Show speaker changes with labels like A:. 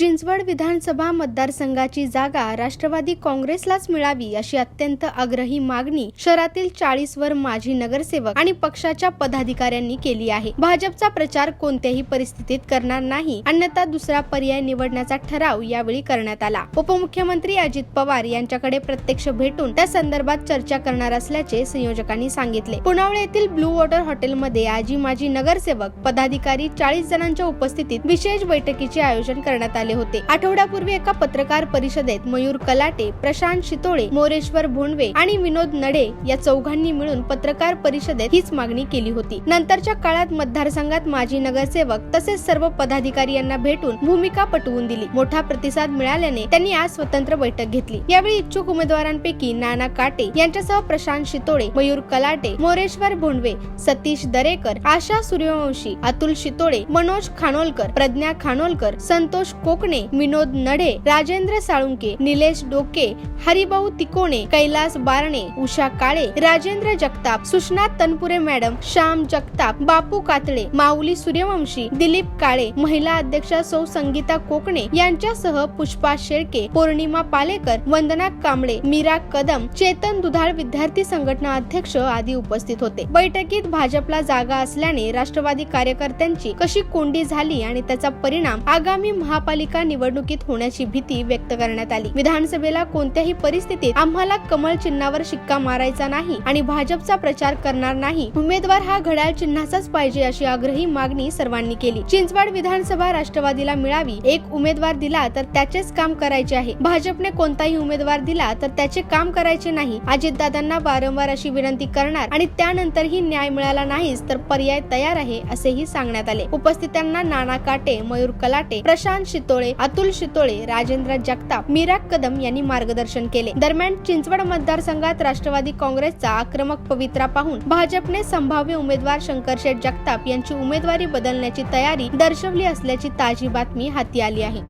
A: चिंचवड विधानसभा मतदारसंघाची जागा राष्ट्रवादी काँग्रेसलाच मिळावी अशी अत्यंत आग्रही मागणी शहरातील चाळीस वर माजी नगरसेवक आणि पक्षाच्या पदाधिकाऱ्यांनी केली आहे. भाजपचा प्रचार कोणत्याही परिस्थितीत करणार नाही अन्यथा दुसरा पर्याय निवडण्याचा ठराव यावेळी करण्यात आला. उपमुख्यमंत्री अजित पवार यांच्याकडे प्रत्यक्ष भेटून त्या संदर्भात चर्चा करणार असल्याचे संयोजकांनी सांगितले. पुनावळे येथील ब्लू वॉटर हॉटेलमध्ये आजी माजी नगरसेवक पदाधिकारी चाळीस जणांच्या उपस्थितीत विशेष बैठकीचे आयोजन करण्यात आले होते. आठवड्यापूर्वी एका पत्रकार परिषदेत मयूर कलाटे प्रशांत शितोळे मोरेश्वर भोंडवे आणि विनोद नडे या चौघांनी मिळून पत्रकार परिषदेत हीच मागणी केली होती. नंतरच्या काळात मतदारसंघात माजी नगरसेवक तसेच सर्व पदाधिकारी यांना भेटून भूमिका पटवून दिली. मोठा प्रतिसाद मिळाल्याने त्यांनी आज स्वतंत्र बैठक घेतली. यावेळी इच्छुक उमेदवारांपैकी नाना काटे यांच्यासह प्रशांत शितोळे मयूर कलाटे मोरेश्वर भोंडवे सतीश दरेकर आशा सूर्यवंशी अतुल शितोळे मनोज खानोलकर प्रज्ञा खानोलकर संतोष कोक कोकणे विनोद नढे राजेंद्र साळुंके निलेश डोके हरिभाऊ तिकोणे कैलास बारणे उषा काळे राजेंद्र जगताप सुषमा तनपुरे मॅडम श्याम जगताप बापू कातळे माऊली सूर्यवंशी दिलीप काळे महिला अध्यक्षा सौ संगीता कोकणे यांच्यासह पुष्पा शेळके पौर्णिमा पालेकर वंदना कांबळे मीरा कदम चेतन दुधाळ विद्यार्थी संघटना अध्यक्ष आदी उपस्थित होते. बैठकीत भाजपला जागा असल्याने राष्ट्रवादी कार्यकर्त्यांची कशी कोंडी झाली आणि त्याचा परिणाम आगामी महापालिका निवडणुकीत होण्याची भीती व्यक्त करण्यात आली. विधानसभेला कोणत्याही परिस्थितीत आम्हाला कमळ चिन्हावर शिक्का मारायचा नाही आणि भाजपचा प्रचार करणार नाही. उमेदवार हा घड्याळ चिन्हाचाच पाहिजे अशी आग्रही मागणी सर्वांनी केली. चिंचवड विधानसभा राष्ट्रवादीला मिळावी एक उमेदवार दिला तर त्याचेच काम करायचे आहे. भाजपने कोणताही उमेदवार दिला तर त्याचे काम करायचे नाही. अजितदादांना वारंवार अशी विनंती करणार आणि त्यानंतरही न्याय मिळाला नाहीच तर पर्याय तयार आहे असेही सांगण्यात आले. उपस्थितांना नाना काटे मयूर कलाटे प्रशांत शितोळे अतुल शितोळे राजेंद्र जगताप मीरा कदम यांनी मार्गदर्शन केले. दरम्यान चिंचवड मतदारसंघात राष्ट्रवादी काँग्रेसचा आक्रमक पवित्रा पाहून भाजपने संभाव्य उमेदवार शंकरशेठ जगताप यांची उमेदवारी बदलण्याची तयारी दर्शवली असल्याची ताजी बातमी हाती आली आहे.